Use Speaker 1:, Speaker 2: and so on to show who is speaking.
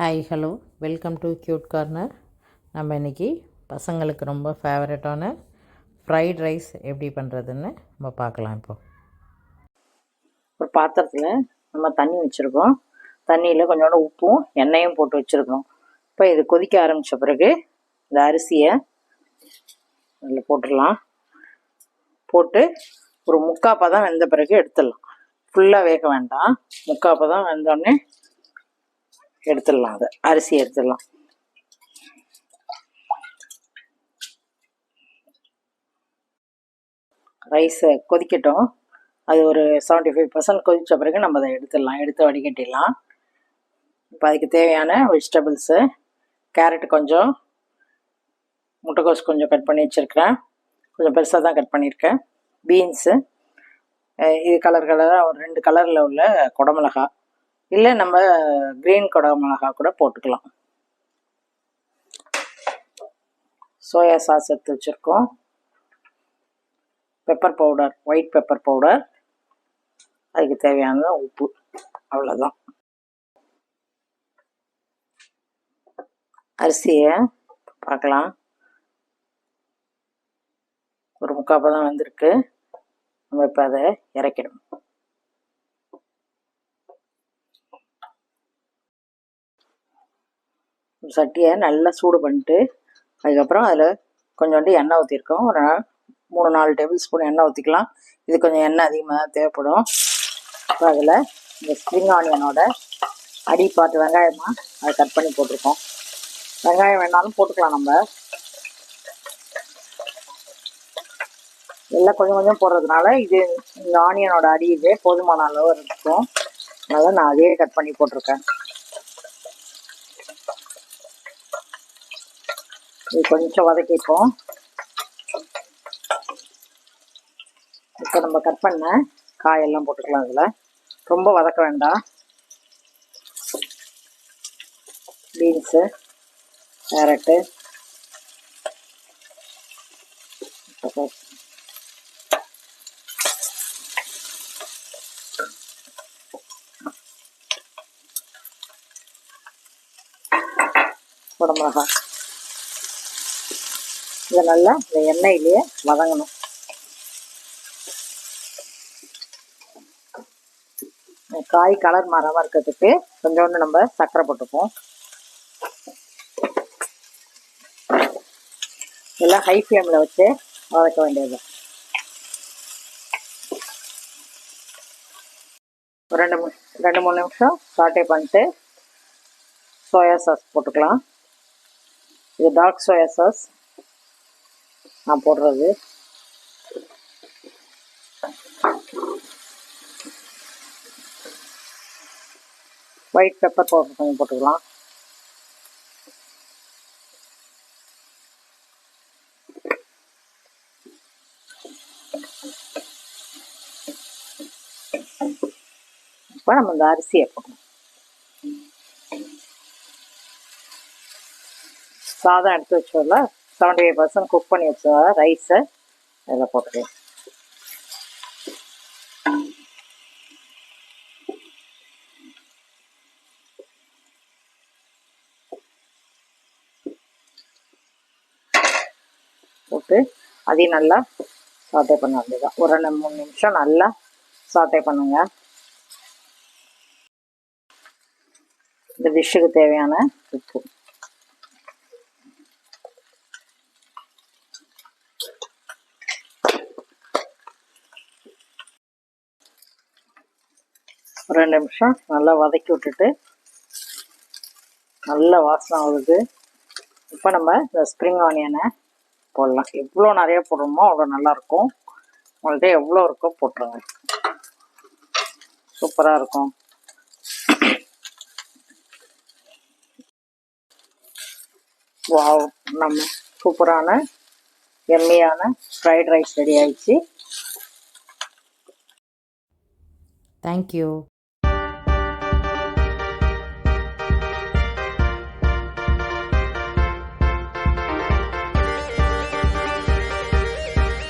Speaker 1: Hi hello welcome to cute corner நம்ம இன்றைக்கி பசங்களுக்கு ரொம்ப ஃபேவரட்டான ஃப்ரைட் ரைஸ் எப்படி பண்ணுறதுன்னு நம்ம பார்க்கலாம் இப்போ.
Speaker 2: ஒரு பாத்திரத்தில் நம்ம தண்ணி வச்சுருக்கோம். தண்ணியில் கொஞ்சோண்டு உப்பும் எண்ணெயும் போட்டு வச்சுருக்கோம். இப்போ இது கொதிக்க ஆரம்பித்த பிறகு இந்த அரிசியை அதில் போட்டுடலாம். போட்டு ஒரு முக்காப்பதம் வெந்த பிறகு எடுத்துடலாம். ஃபுல்லாக வேக வேண்டாம். முக்காப்பதம் வெந்தோடனே எடுத்துடலாம் அதை. அரிசி எடுத்துடலாம். ரைஸை கொதிக்கட்டும். அது ஒரு செவன்ட்டி ஃபைவ் பர்சன்ட் கொதித்த பிறகு நம்ம அதை எடுத்துடலாம். எடுத்து வடிகட்டிடலாம். இப்போ அதுக்கு தேவையான வெஜிடபிள்ஸு கேரட் கொஞ்சம் முட்டைக்கோஸ் கொஞ்சம் கட் பண்ணி வச்சுருக்கிறேன். கொஞ்சம் பெருசாக தான் கட் பண்ணியிருக்கேன். பீன்ஸு இது கலர் கலராக ஒரு ரெண்டு கலரில் உள்ள குடமிளகா இல்லை நம்ம க்ரீன் குடமிளகா கூட போட்டுக்கலாம். சோயா சாஸ் எடுத்து வச்சுருக்கோம். Pepper powder white pepper powder அதுக்கு தேவையானது உப்பு. அவ்வளோதான் அரிசியை பார்க்கலாம். ஒரு முக்கால் தான் வந்திருக்கு. நம்ம இப்போ அதை இறக்கிடும் சட்டியை நல்லா சூடு பண்ணிட்டு அதுக்கப்புறம் அதில் கொஞ்சோண்டு எண்ணெய் ஊற்றிருக்கோம் ஒரு மூணு நாலு டேபிள் ஸ்பூன் எண்ணெய் ஊற்றிக்கலாம் இது கொஞ்சம் எண்ணெய் அதிகமாக தான் தேவைப்படும். இப்போ அதில் இந்த ஸ்ப்ரிங் ஆனியனோட அடி பார்த்து வெங்காயமாக அதை கட் பண்ணி போட்டிருக்கோம். வெங்காயம் வேணாலும் போட்டுக்கலாம் நம்ம. எல்லாம் கொஞ்சம் கொஞ்சம் போடுறதுனால இது இந்த ஆனியனோட அடி இதே போதுமான அளவு இருக்கும். அதனால் நான் அதே கட் பண்ணி போட்டிருக்கேன். இது கொஞ்சம் வதக்கிப்போம் இப்போ நம்ம கட் பண்ண காயெல்லாம் போட்டுக்கலாம் அதில் ரொம்ப வதக்க வேண்டாம் பீன்ஸு கேரட்டு குடமிளகாய் இதை நல்லா இந்த எண்ணெயிலேயே வதங்கணும். காய் கலர் மரமாக இருக்கிறதுக்கு கொஞ்சோண்டு நம்ம சர்க்கரை போட்டுப்போம் எல்லாம் ஹை ஃப்ளேமில் வச்சு வதக்க வேண்டியது. ஒரு ரெண்டு ரெண்டு மூணு நிமிஷம் சாட்டே பண்ணிட்டு சோயா சாஸ் போட்டுக்கலாம். இது டார்க் சோயா சாஸ் நான் போடுறது. ஒயிட் பெப்பர் பவுடர் கொஞ்சம் போட்டுக்கலாம். இப்போ நம்ம இந்த அரிசியை போடணும். சாதம் எடுத்து வச்சோம்ல? செவன்டி ஃபைவ் பர்சன்ட் குக் பண்ணி வச்ச ரைஸை இதில் போட்டுக்கலாம். போட்டு அதையும் நல்லா சாட்டை பண்ண வேண்டியதான் ஒரு ரெண்டு மூணு நிமிஷம் நல்லா சாட்டை பண்ணுங்க. இந்த டிஷ்ஷுக்கு தேவையான உப்பு. ஒரு ரெண்டு நிமிஷம். நல்லா வதக்கி விட்டுட்டு நல்ல வாசனை வருது. இப்போ நம்ம இந்த ஸ்ப்ரிங் ஆனியனை போடலாம். எவ்வளோ நிறையா போடுறோமோ அவ்வளோ நல்லாயிருக்கும். உங்கள்கிட்ட எவ்வளோ இருக்கோ போட்டுருங்க. சூப்பராக இருக்கும். வாவ் நம்ம சூப்பரான எம்மியான ஃப்ரைட் ரைஸ் ரெடி ஆயிடுச்சு.
Speaker 1: Thank you